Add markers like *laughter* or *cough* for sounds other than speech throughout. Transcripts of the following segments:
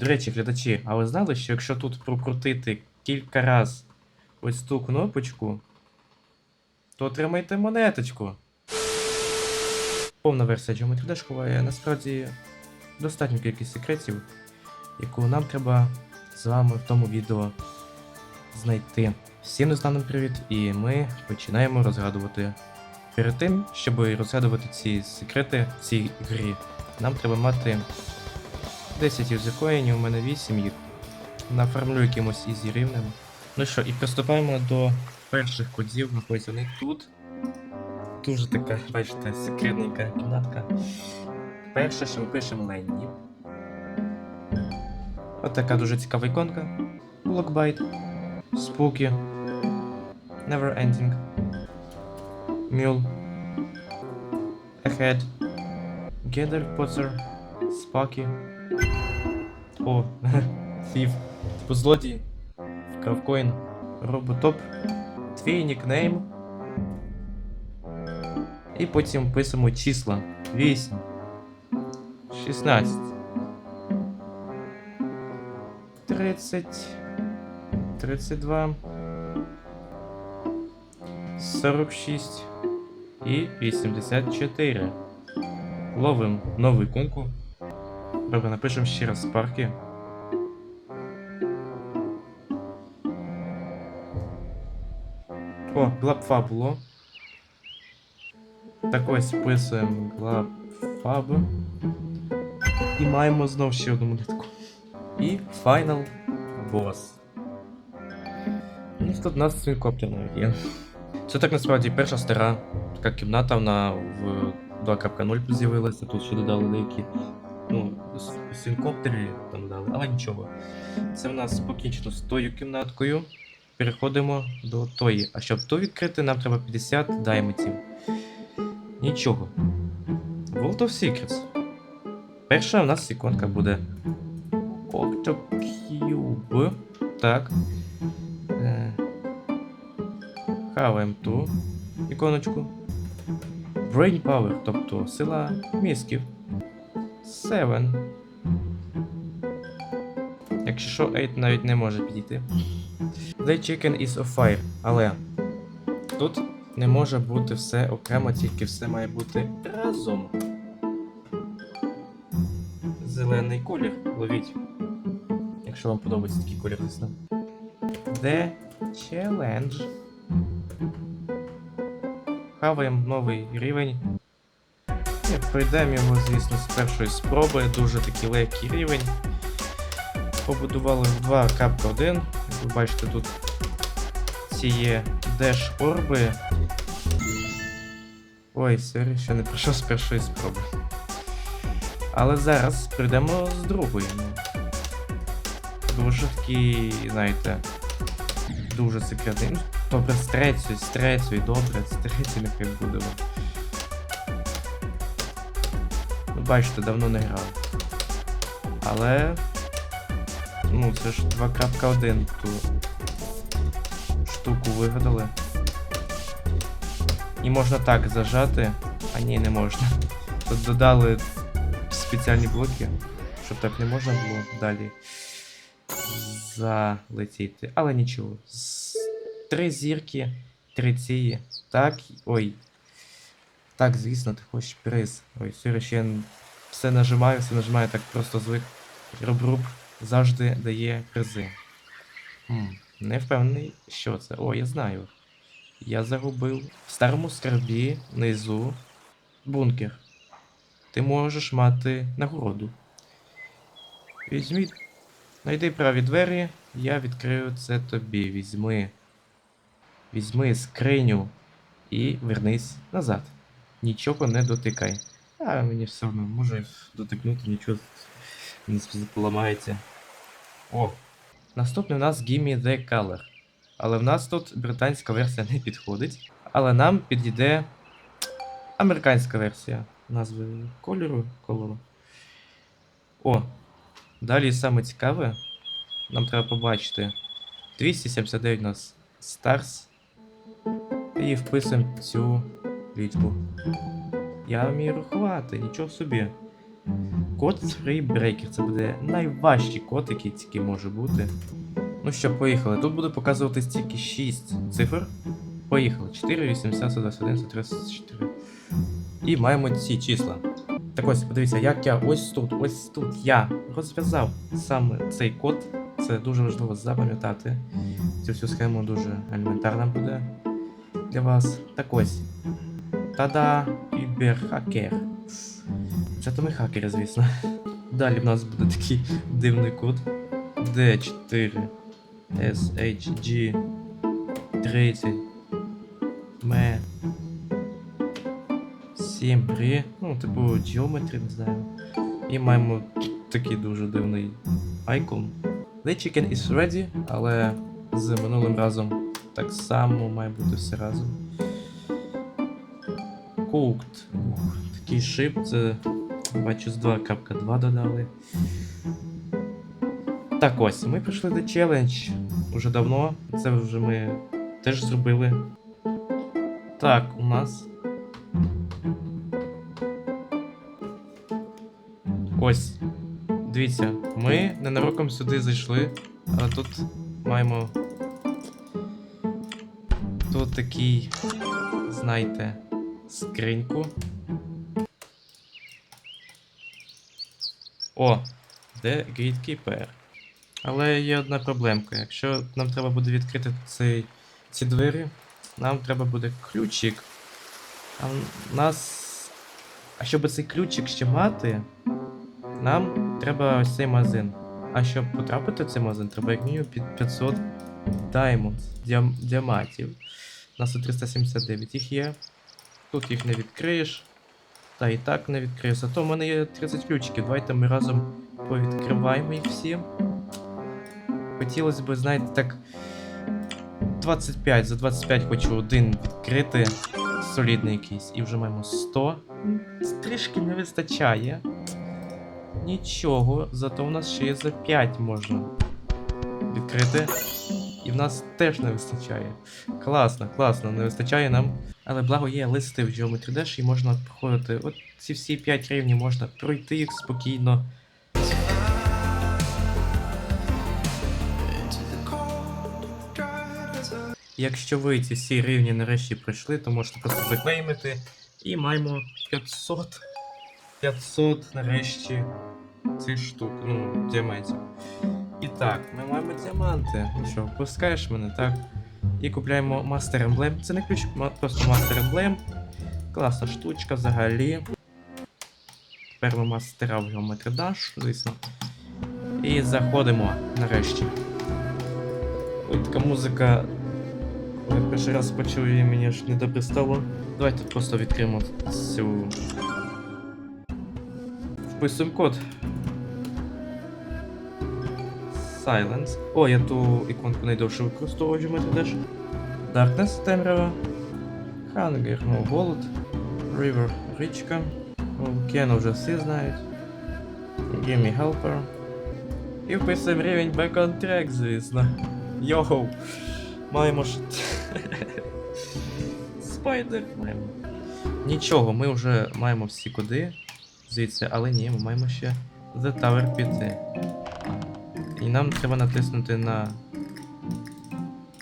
До речі, глядачі, а ви знали, що якщо тут прокрутити кілька раз ось ту кнопочку, то отримаєте монеточку. Повна версія Geometry Dash ховає насправді достатню кількість секретів, яку нам треба з вами в тому відео знайти. Всім незнаным привіт, і ми починаємо розгадувати. Перед тим, щоб розгадувати ці секрети в цій грі, нам треба мати 10 юзеркоїнів, у мене 8 їх. Нафармлю якимось ізі рівнем. Ну що, і приступаємо до перших кодів, ось вони тут. Дуже така, бачите, секретненька кімнатка. Перше, що ми пишемо Ленні. От така дуже цікава іконка. Блокбайт. Spooky. Never ending. Mule. Ahead. Gather Potter. Sparky. О, *laughs* Thief. Типу злодій. Кравкоін. Роботоп. Твій нікнейм. І потім пишемо числа. 8. 16. 30. 32. 46 і 84. Ловим нову іконку. Добре, напишемо ще раз спарки. О, глабфа було. Так ось вписуємо глабфаб. І маємо знов ще одну монетку. І Final Boss. Ну, тут у нас свінкоптер навіть є. Це так насправді перша стара така кімната, вона в 2.0 з'явилася, тут ще додали деякі ну, с- там дали, але нічого. Це в нас покінчено з тою кімнаткою. Переходимо до тої. А щоб ту відкрити, нам треба 50 даймитів. Нічого. World of Secrets. Перша у нас іконка буде Octocube. Так. Е, Хаваємо ту іконочку. Brain Power, тобто сила мізків. 7. Якщо що, 8 навіть не може підійти. The Chicken is of Fire. Але тут не може бути все окремо, тільки все має бути разом. Зелений колір. Ловіть. Якщо вам подобається такий колір, звісно. The Challenge. Хаваємо новий рівень. Пройдемо його, звісно, з першої спроби. Дуже такий легкий рівень. Побудували в 2.1. Як ви бачите, тут ці є деш орби. Ой, сорі, ще не пройшов з першої спроби. Але зараз прийдемо з другої. Дуже такий, знаєте, дуже секретний. Добре, з третьої, з третьої, добре, з третьої нехай будемо. Бачите, давно не грав. Але. Ну, це ж 2.1 ту штуку вигадали. І можна так зажати, а ні, не можна. Тут додали спеціальні блоки, щоб так не можна було далі залетіти. Але нічого. Три зірки, три цієї. Так. Ой. Так, звісно, ти хочеш приз. Ой, сорі, ще я все нажимаю, все нажимаю, так просто звик. Руб-руб завжди дає призи. Хм, не впевнений, що це. О, я знаю. Я загубив в старому скарбі внизу бункер. Ти можеш мати нагороду. Візьміть. Найди праві двері, я відкрию це тобі. Візьми. Візьми скриню і вернись назад. Нічого не дотикай. А мені все одно, може дотикнути, нічого не поламається. О! Наступний у нас Gimme the Color. Але в нас тут британська версія не підходить. Але нам підійде американська версія назви кольору кольору. О! Далі саме цікаве. Нам треба побачити 279 у нас Stars. І вписуємо цю лічбу. Я вмію рахувати, нічого собі. Код Breaker. Це буде найважчий код, який тільки може бути. Ну що, поїхали. Тут буде показуватись тільки 6 цифр. Поїхали. 4, 80, 121, 134. І маємо ці числа. Так ось, подивіться, як я ось тут, ось тут я розв'язав саме цей код. Це дуже важливо запам'ятати. Цю всю схему дуже елементарна буде для вас. Так ось. Та-да, Überhacker. Це то ми хакери, звісно. Далі в нас буде такий дивний код. D4 SHG 30 М 7 3 ну, типу Geometry, не знаю. І маємо такий дуже дивний айкон. The chicken is ready, але з минулим разом так само має бути все разом. Cooked. Такий шип, це бачу з 2.2 додали. Так ось, ми пройшли до челендж уже давно. Це вже ми теж зробили. Так, у нас. Ось. Дивіться, ми ненароком сюди зайшли, але тут маємо. Тут такий, знаєте, скриньку. О, де Gatekeeper? Але є одна проблемка. Якщо нам треба буде відкрити цей, ці двері, нам треба буде ключик. А в нас. А щоб цей ключик ще мати, нам треба ось цей магазин. А щоб потрапити в цей магазин, треба як мінімум під 500 diamonds, діам, діаматів. У нас тут 379 їх є. Тут їх не відкриєш. Та і так не відкриєш. Зато в мене є 30 ключиків. Давайте ми разом повідкриваємо їх всі. Хотілося б, знаєте, так. 25, за 25 хочу один відкрити. Солідний якийсь. І вже маємо 100. М, Трішки не вистачає. Нічого, зато у нас ще є за 5 можна відкрити. І в нас теж не вистачає. Класно, класно, не вистачає нам. Але благо є листи в Geometry Dash і можна проходити. От ці всі 5 рівнів можна пройти їх спокійно. Якщо ви ці всі рівні нарешті пройшли, то можете просто заклеймити. І маємо 500. 500 нарешті цих штук, ну, діамантів. І так, ми маємо діаманти. Ну що, пускаєш мене, так? І купляємо Master Emblem. Це не ключ, просто Master Emblem. Класна штучка взагалі. Тепер ми мастера в Geometry Dash, звісно. І заходимо нарешті. Ой, така музика. Коли перший раз почув її, мені аж недобре стало. Давайте просто відкриємо цю. Вписуємо код. Silence. О, я ту іконку найдовше використовую Geometry Dash. Darkness темрява. Hunger, ну, голод. River річка. Volcano вже всі знають. Give me helper. І вписуємо рівень back on track, звісно. Йоу! Маємо ж. *laughs* Спайдер маємо. Нічого, ми вже маємо всі коди звідси, але ні, ми маємо ще The Tower піти. І нам треба натиснути на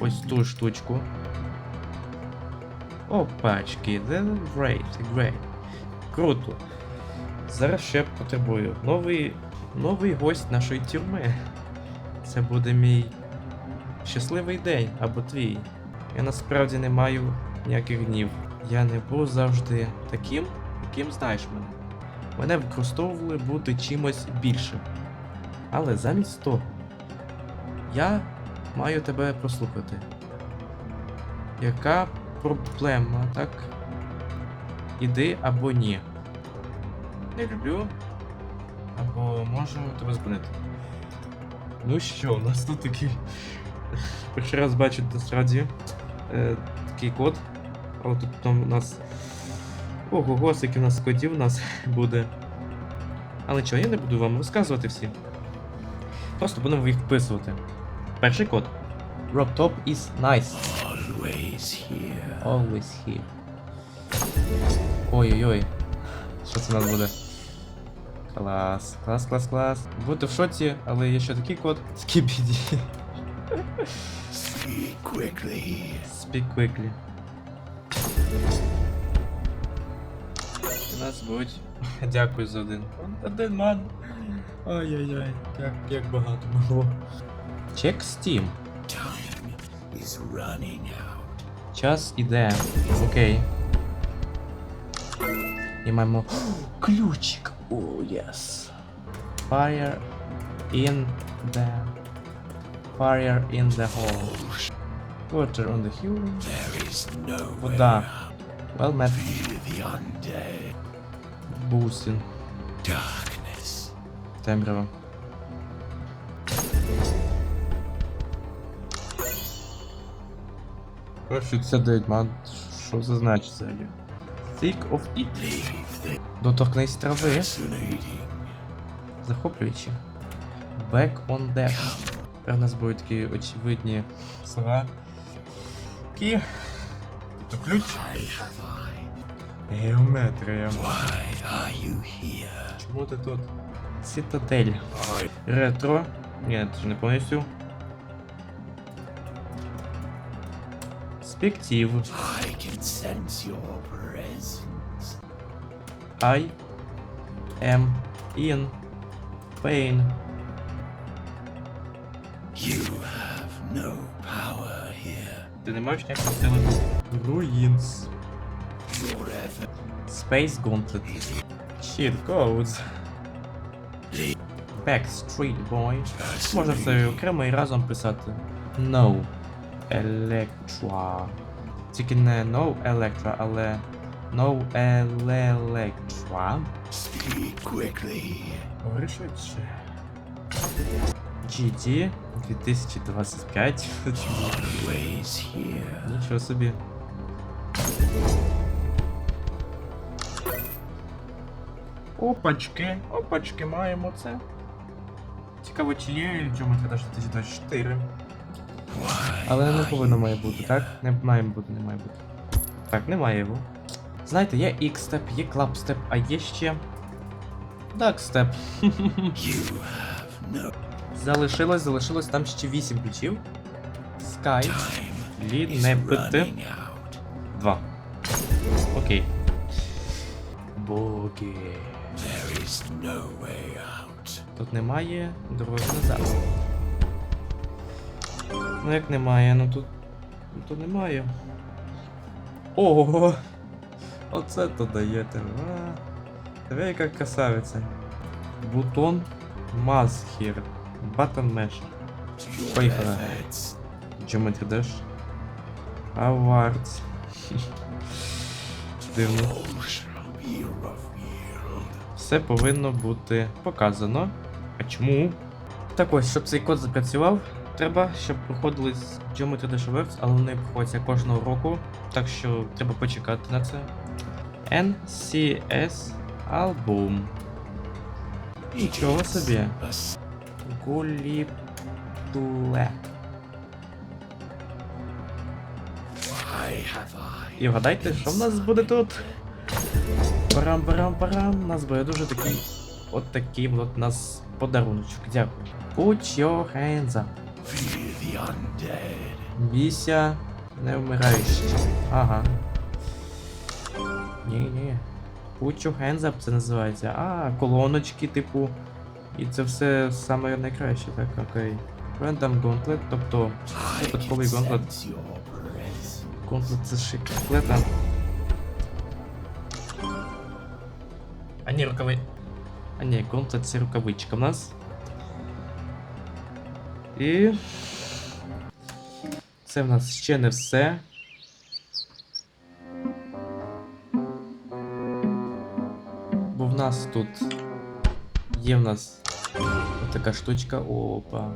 ось ту штучку. Опачки, The Great, Great. Круто. Зараз ще потребую. Новий. Новий гость нашої тюрми. Це буде мій щасливий день або твій. Я насправді не маю ніяких гнів. Я не був завжди таким, яким знаєш мене. Мене використовували бути чимось більшим. Але замість того, я маю тебе прослухати. Яка проблема, так? Іди або ні. Не люблю. Або можу тебе зупинити. Ну що, у нас тут такий. Перший раз бачу насправді е, такий код. Але тут там у нас. Ого, скільки у нас кодів у нас буде. Але чого, я не буду вам розказувати всі. Просто будемо їх вписувати. Перший код. Rob top is nice. Always here. Always here. Ой-ой-ой. Що це у нас буде? Клас, клас, клас, клас. Бути в шоці, але є ще такий код. Скібіді. Speak quickly. Speak quickly. У нас будуть. Дякую за один. Один ман. Ай-яй-яй, як, як багато могло. Чек Steam. Time is running out. Час іде. Окей. І маємо ключик. О, yes. Fire in the Fire in the hole. Water on the hill. There is no way Вода. out. Well met. Fear the undead. Бусин. Darkness. Темрява. Прошу 59 ман. Що це значить взагалі? Thick of it. Доторкнись трави. Захоплюючи. Back on deck. Тепер у нас будуть такі очевидні слова. Які. То ключ. Have I? Геометрія. Чому ти тут? Цитадель. I Ретро. Ні, це ж не повністю. Спектив. I can sense your presence. I am in pain. You have no power here. Ти не маєш ніякої сили. Ruins. Forever. Space Gauntlet. Cheat codes. Backstreet Boy. Можна це окремо і разом писати. No. Electra. Тільки не No Electra, але No Electra. Speak quickly. Говори швидше. GT 2025. Always here. Нічого собі. Опачки, опачки, маємо це. Цікаво, чи є Geometry Dash 2024. Але не повинно має бути, так? Не має бути, не має бути. Так, немає його. Знаєте, є X-Step, є Club-Step, а є ще. Dark-Step. *laughs* No залишилось, залишилось там ще 8 ключів. Sky. time. Лід не бити. Два. Окей. Боги. There is no way out. Тут немає дороги назад. Ну як немає, ну тут. Ну тут немає. Ого! Оце то даєте. Диви, яка красавиця. Бутон Масхір. Button Mesh. Поїхали. Geometry Dash. Awards. *laughs* Дивно. Все повинно бути показано. А чому? Так ось, щоб цей код запрацював, треба, щоб проходили з Geometry Dash Works, але вони проходяться кожного року, так що треба почекати на це. NCS Album. Нічого собі. Гуліпле. І вгадайте, що в нас буде тут? Парам-парам-парам. У нас буде дуже такий. От такий от у нас подаруночок. Дякую. Put your hands up. Бійся не вмираючи. Ага. Ні-ні. Put your hands up це називається. А, колоночки, типу. І це все саме найкраще, так, окей. Random Gauntlet, тобто випадковий presence. Gauntlet це шиклета. А ні, рукави. А ні, Gauntlet це рукавичка в нас. І. Це в нас ще не все. Бо в нас тут є в нас така штучка. Опа.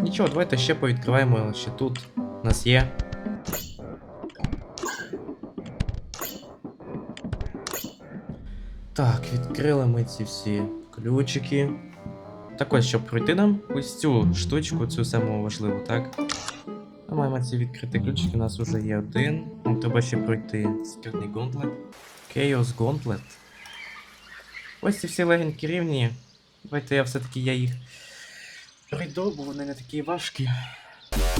Нічого, давайте ще повідкриваємо, ще тут у нас є. Відкрили ми ці всі ключики. Так ось, щоб пройти нам ось цю штучку, цю саму важливу, так? Ми маємо ці відкриті ключики, у нас вже є один. Нам треба ще пройти секретний гонтлет. Chaos Gauntlet. Ось ці всі легенькі рівні. Давайте я все-таки я їх пройду, бо вони не такі важкі.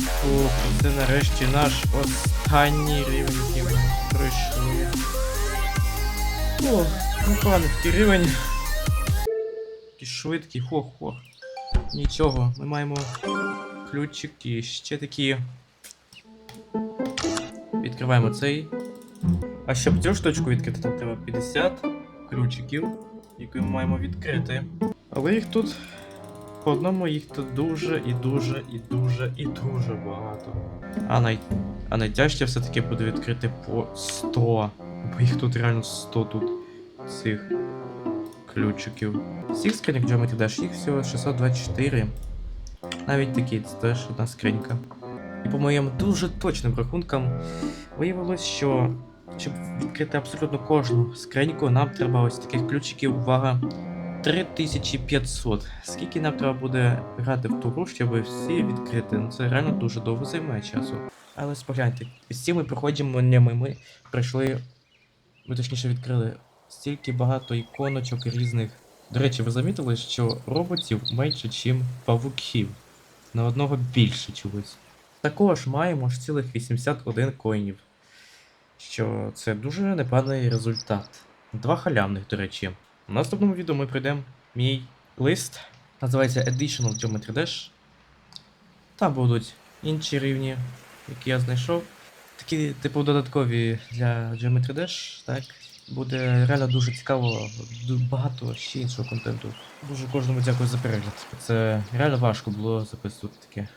О, це нарешті наш останній рівень, який ми пройшли. О, непоганий такий рівень. Такий швидкий, хо-хо. Нічого, ми маємо ключики, ще такі. Відкриваємо цей. А щоб цю штучку відкрити, там треба 50 ключиків, які ми маємо відкрити. Але їх тут по одному їх тут дуже і дуже і дуже і дуже багато. А, най... а найтяжче все-таки буде відкрити по 100. Бо їх тут реально 100 тут цих ключиків. Всіх скриньок Geometry Dash їх всього 624. Навіть такі, це теж одна скринька. І по моїм дуже точним рахункам виявилось, що щоб відкрити абсолютно кожну скриньку, нам треба ось таких ключиків, увага, 3500. Скільки нам треба буде грати в ту гру, щоб всі відкрити? Ну це реально дуже довго займає часу. Але спогляньте, з цими проходженнями ми пройшли, ми точніше відкрили стільки багато іконочок різних. До речі, ви замітили, що роботів менше, ніж павуків. На одного більше чогось. Також маємо ж цілих 81 коїнів. Що це дуже непоганий результат. Два халявних, до речі. В наступному відео ми пройдемо мій лист. Називається Additional Geometry Dash. Там будуть інші рівні, які я знайшов. Такі, типу, додаткові для Geometry Dash, так? Буде реально дуже цікаво, багато ще іншого контенту. Дуже кожному дякую за перегляд. Це реально важко було записувати таке.